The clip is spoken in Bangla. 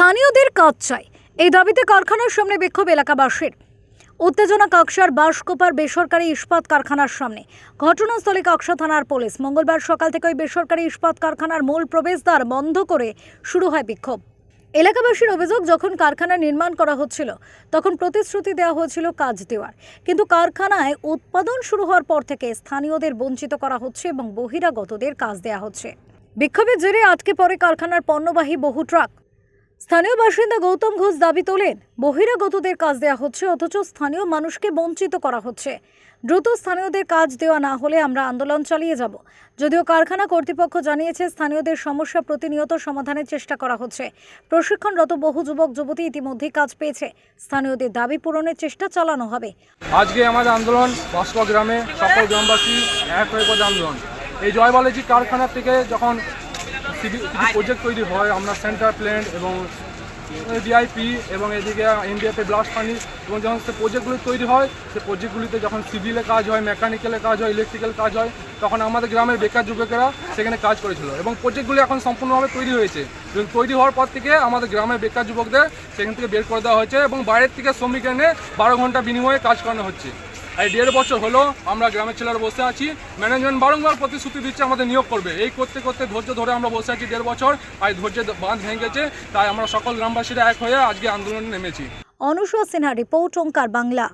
স্থানীয়দের কাজ চাই। এই দাবিতে কারখানার সামনে বিক্ষোভ এলাকাবাসীর। উত্তেজনা কাকসার বাঁশকোপার বেসরকারি ইস্পাত কারখানার সামনে। ঘটনাস্থলে কাকসা থানার পুলিশ। মঙ্গলবার সকাল থেকে ওই বেসরকারি ইস্পাত কারখানার মূল প্রবেশদ্বার বন্ধ করে শুরু হয় বিক্ষোভ। এলাকাবাসীর অভিযোগ, যখন কারখানা নির্মাণ করা হচ্ছিল, তখন প্রতিশ্রুতি দেওয়া হয়েছিল কাজ দেওয়ার। কিন্তু কারখানায় উৎপাদন শুরু হওয়ার পর থেকে স্থানীয়দের বঞ্চিত করা হচ্ছে এবং বহিরাগতদের কাজ দেওয়া হচ্ছে। বিক্ষোভের জেরে আটকে পড়ে কারখানার পণ্যবাহী বহু ট্রাক। স্থানীয় বাসিন্দা গৌতম ঘোষ দাবি তোলেন, বহিরাগতদের কাজ দেওয়া হচ্ছে, অথচ স্থানীয় মানুষকে বঞ্চিত করা হচ্ছে। দ্রুত স্থানীয়দের কাজ দেওয়া না হলে আমরা আন্দোলন চালিয়ে যাব। যদিও কারখানা কর্তৃপক্ষ জানিয়েছে, স্থানীয়দের সমস্যা প্রতিনিয়ত সমাধানের চেষ্টা করা হচ্ছে। প্রশিক্ষণরত বহু যুবক, যুবতী ইতিমধ্যেই কাজ পেয়েছে। স্থানীয়দের দাবি পূরণের চেষ্টা চালানো হবে। আজকে আমাদের আন্দোলন গ্রামে সকল গ্রামবাসী এক হয়ে আন্দোলন। এই জয়বালাজি কারখানা থেকে যখন প্রজেক্ট তৈরি হয়, আমরা সেন্টার প্ল্যান্ট এবং ডিআইপি এবং এদিকে ইন্ডিয়াতে ব্লাস্ট পানি এবং যখন সে প্রজেক্টগুলি তৈরি হয়, সে প্রজেক্টগুলিতে যখন সিভিলে কাজ হয় মেকানিক্যালে কাজ হয় ইলেকট্রিক্যাল কাজ হয়, তখন আমাদের গ্রামের বেকার যুবকেরা সেখানে কাজ করেছিল এবং প্রজেক্টগুলি এখন সম্পূর্ণভাবে তৈরি হয়েছে। এবং তৈরি হওয়ার পর থেকে আমাদের গ্রামের বেকার যুবকদের সেখান থেকে বের করে দেওয়া হয়েছে এবং বাইরের থেকে শ্রমিক এনে বারো ঘণ্টা বিনিময়ে কাজ করানো হচ্ছে। এই দেড় বছর হলো আমরা গ্রামের ছেলেরা বসে আছি। ম্যানেজমেন্ট বারংবার প্রতিশ্রুতি দিচ্ছে, আমাদের নিয়োগ করবে। এই করতে করতে ধৈর্য ধরে আমরা বসে আছি দেড় বছর। আর ধৈর্য বাঁধ ভেঙেছে, তাই আমরা সকল গ্রামবাসীরা এক হয়ে আজকে আন্দোলনে নেমেছি। অনুষ সিনহা রিপোর্ট, ওঙ্কার বাংলা।